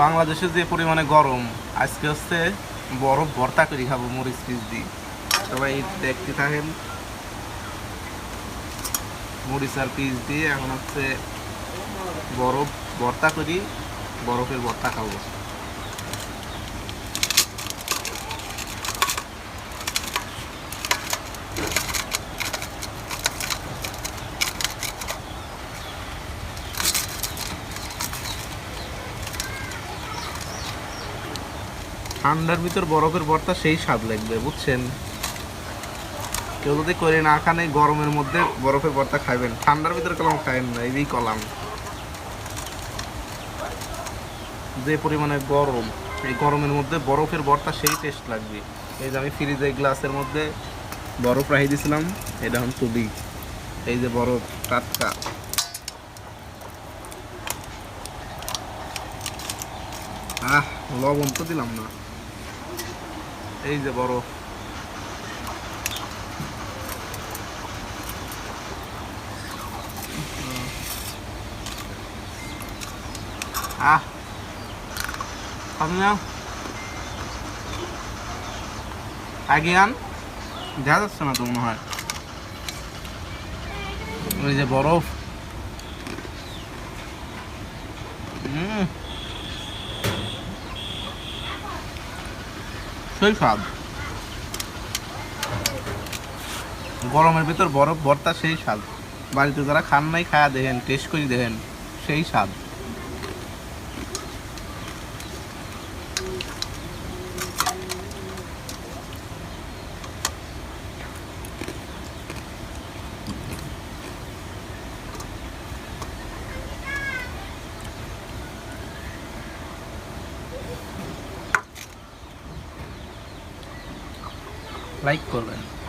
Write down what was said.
বাংলাদেশে যে পরিমাণে গরম, আজকে হচ্ছে বরফ ভর্তা করে খাব, মরিচ পিস দিয়ে সবাই দেখতে থাকেন। মরিচ আর পিস দিয়ে এখন হচ্ছে বরফ ভর্তা করি, বরফের ভর্তা খাব। ঠান্ডার ভিতর বরফের ভর্তা সেই স্বাদ লাগবে, বুঝছেন? কেউ যদি করে না খান, গরমের মধ্যে বরফের ভর্তা খাইবেন। ঠান্ডার ভিতরে কলম খাইবেন না, এই কলাম। যে পরিমাণে গরম, এই গরমের মধ্যে বরফের ভর্তা সেই টেস্ট লাগবে। এই যে আমি ফ্রিজে গ্লাসের মধ্যে বরফ রাখি দিয়েছিলাম এটা এখন তুলি। এই যে বরফ, টাটকা। আহ, লবণ তো দিলাম না। এই যে আপনি আগে আন, দেখা যাচ্ছে না তো মনে হয়। ওই যে বরফ। হুম। সেই স্বাদ গরমের ভিতর বরফ ভর্তা সেই স্বাদ। বাড়িতে যারা খান নাই, খায়া দেখেন টেস্ট করি দেখেন, সেই স্বাদ। লাইক করবেন।